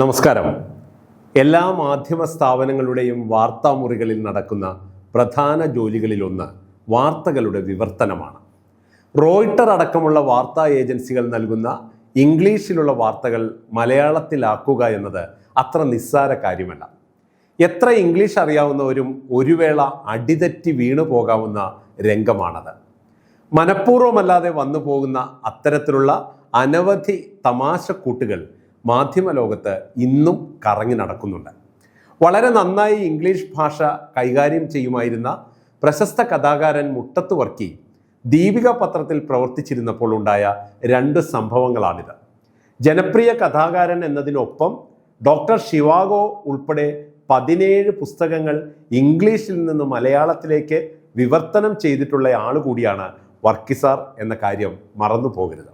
നമസ്കാരം. എല്ലാ മാധ്യമ സ്ഥാപനങ്ങളുടെയും വാർത്താമുറികളിൽ നടക്കുന്ന പ്രധാന ജോലികളിലൊന്ന് വാർത്തകളുടെ വിവർത്തനമാണ്. റോയിട്ടർ അടക്കമുള്ള വാർത്താ ഏജൻസികൾ നൽകുന്ന ഇംഗ്ലീഷിലുള്ള വാർത്തകൾ മലയാളത്തിലാക്കുക എന്നത് അത്ര നിസ്സാര കാര്യമല്ല. എത്ര ഇംഗ്ലീഷ് അറിയാവുന്നവരും ഒരു വേള അടിതെറ്റി വീണു പോകാവുന്ന രംഗമാണത്. മനഃപൂർവമല്ലാതെ വന്നു പോകുന്ന അത്തരത്തിലുള്ള അനവധി തമാശക്കൂട്ടുകൾ മാധ്യമ ലോകത്ത് ഇന്നും കറങ്ങി നടക്കുന്നുണ്ട്. വളരെ നന്നായി ഇംഗ്ലീഷ് ഭാഷ കൈകാര്യം ചെയ്യുമായിരുന്ന പ്രശസ്ത കഥാകാരൻ മുട്ടത്ത് വർക്കി ദീപിക പത്രത്തിൽ പ്രവർത്തിച്ചിരുന്നപ്പോൾ ഉണ്ടായ രണ്ട് സംഭവങ്ങളാണിത്. ജനപ്രിയ കഥാകാരൻ എന്നതിനൊപ്പം ഡോക്ടർ ഷിവാഗോ ഉൾപ്പെടെ പതിനേഴ് പുസ്തകങ്ങൾ ഇംഗ്ലീഷിൽ നിന്ന് മലയാളത്തിലേക്ക് വിവർത്തനം ചെയ്തിട്ടുള്ള ആൾ കൂടിയാണ് വർക്കിസാർ എന്ന കാര്യം മറന്നു പോകരുത്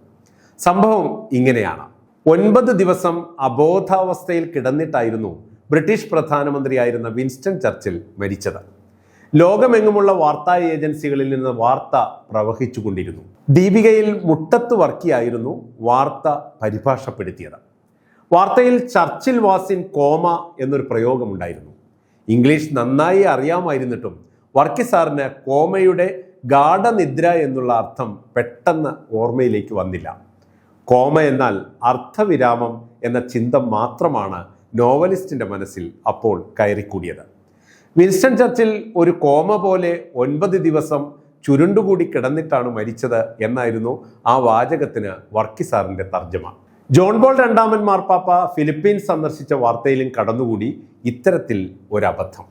സംഭവം ഇങ്ങനെയാണ്. ഒൻപത് ദിവസം അബോധാവസ്ഥയിൽ കിടന്നിട്ടായിരുന്നു ബ്രിട്ടീഷ് പ്രധാനമന്ത്രിയായിരുന്ന വിൻസ്റ്റൺ ചർച്ചിൽ മരിച്ചത്. ലോകമെങ്ങുമുള്ള വാർത്താ ഏജൻസികളിൽ നിന്ന് വാർത്ത പ്രവഹിച്ചുകൊണ്ടിരുന്നു. ദീപികയിൽ മുട്ടത്ത് വർക്കിയായിരുന്നു വാർത്ത പരിഭാഷപ്പെടുത്തിയത്. വാർത്തയിൽ ചർച്ചിൽ വാസിൻ കോമ എന്നൊരു പ്രയോഗമുണ്ടായിരുന്നു. ഇംഗ്ലീഷ് നന്നായി അറിയാമായിരുന്നിട്ടും വർക്കി സാറിന് കോമയുടെ ഗാഠനിദ്ര എന്നുള്ള അർത്ഥം പെട്ടെന്ന് ഓർമ്മയിലേക്ക് വന്നില്ല. കോമ എന്നാൽ അർത്ഥവിരാമം എന്ന ചിന്ത മാത്രമാണ് നോവലിസ്റ്റിന്റെ മനസ്സിൽ അപ്പോൾ കയറിക്കൂടിയത്. വിൻസ്റ്റൺ ചർച്ചിൽ ഒരു കോമ പോലെ ഒൻപത് ദിവസം ചുരുണ്ടുകൂടി കിടന്നിട്ടാണ് മരിച്ചത് എന്നായിരുന്നു ആ വാചകത്തിന് വർക്കി സാറിന്റെ തർജമ. ജോൺ ബോൾ രണ്ടാമൻ മാർപ്പാപ്പ ഫിലിപ്പീൻസ് സന്ദർശിച്ച വാർത്തയിലും കടന്നുകൂടി ഇത്തരത്തിൽ ഒരബദ്ധം.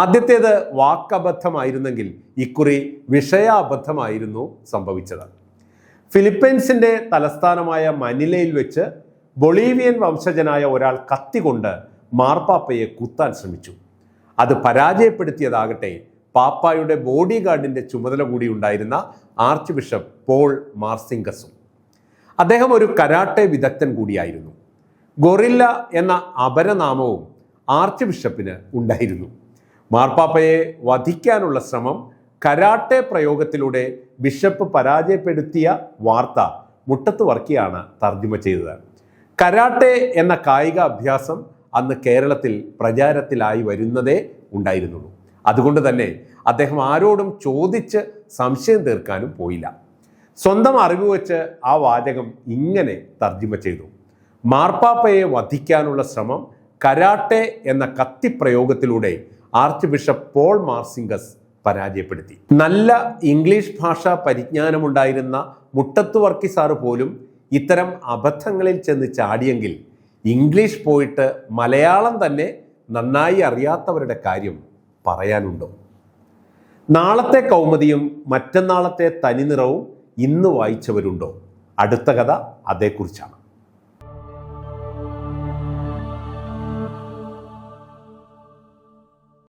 ആദ്യത്തേത് വാക്കബദ്ധമായിരുന്നെങ്കിൽ ഇക്കുറി വിഷയാബദ്ധമായിരുന്നു സംഭവിച്ചത്. ഫിലിപ്പൈൻസിന്റെ തലസ്ഥാനമായ മനിലയിൽ വെച്ച് ബൊളീവിയൻ വംശജനായ ഒരാൾ കത്തികൊണ്ട് മാർപ്പാപ്പയെ കുത്താൻ ശ്രമിച്ചു. അത് പരാജയപ്പെടുത്തിയതാകട്ടെ പാപ്പായുടെ ബോഡി ഗാർഡിന്റെ ചുമതല കൂടി ഉണ്ടായിരുന്ന ആർച്ച് ബിഷപ്പ് പോൾ മാർസിംഗസും. അദ്ദേഹം ഒരു കരാട്ടെ വിദഗ്ധൻ കൂടിയായിരുന്നു. ഗൊറില്ല എന്ന അപരനാമവും ആർച്ച് ബിഷപ്പിന് ഉണ്ടായിരുന്നു. മാർപ്പാപ്പയെ വധിക്കാനുള്ള ശ്രമം കരാട്ടെ പ്രയോഗത്തിലൂടെ ബിഷപ്പ് പരാജയപ്പെടുത്തിയ വാർത്ത മുട്ടത്ത് വർക്കിയാണ് തർജമ ചെയ്തത്. കരാട്ടെ എന്ന കായിക അഭ്യാസം അന്ന് കേരളത്തിൽ പ്രചാരത്തിലായി വരുന്നതേ ഉണ്ടായിരുന്നുള്ളൂ. അതുകൊണ്ട് തന്നെ അദ്ദേഹം ആരോടും ചോദിച്ച് സംശയം തീർക്കാനും പോയില്ല. സ്വന്തം അറിവ് വെച്ച് ആ വാചകം ഇങ്ങനെ തർജിമ ചെയ്തു. മാർപ്പാപ്പയെ വധിക്കാനുള്ള ശ്രമം കരാട്ടെ എന്ന കത്തിപ്രയോഗത്തിലൂടെ ആർച്ച് ബിഷപ്പ് പോൾ മാർസിംഗസ് പരാജയപ്പെടുത്തി. നല്ല ഇംഗ്ലീഷ് ഭാഷാ പരിജ്ഞാനമുണ്ടായിരുന്ന മുട്ടത്ത് വർക്കി സാറ് പോലും ഇത്തരം അബദ്ധങ്ങളിൽ ചെന്ന് ചാടിയെങ്കിൽ ഇംഗ്ലീഷ് പോയിട്ട് മലയാളം തന്നെ നന്നായി അറിയാത്തവരുടെ കാര്യം പറയാനുണ്ടോ? നാളത്തെ കൗമുദിയും മറ്റന്നാളത്തെ തനിനിറവും ഇന്ന് വായിച്ചവരുണ്ടോ? അടുത്ത കഥ അതേക്കുറിച്ചാണ്.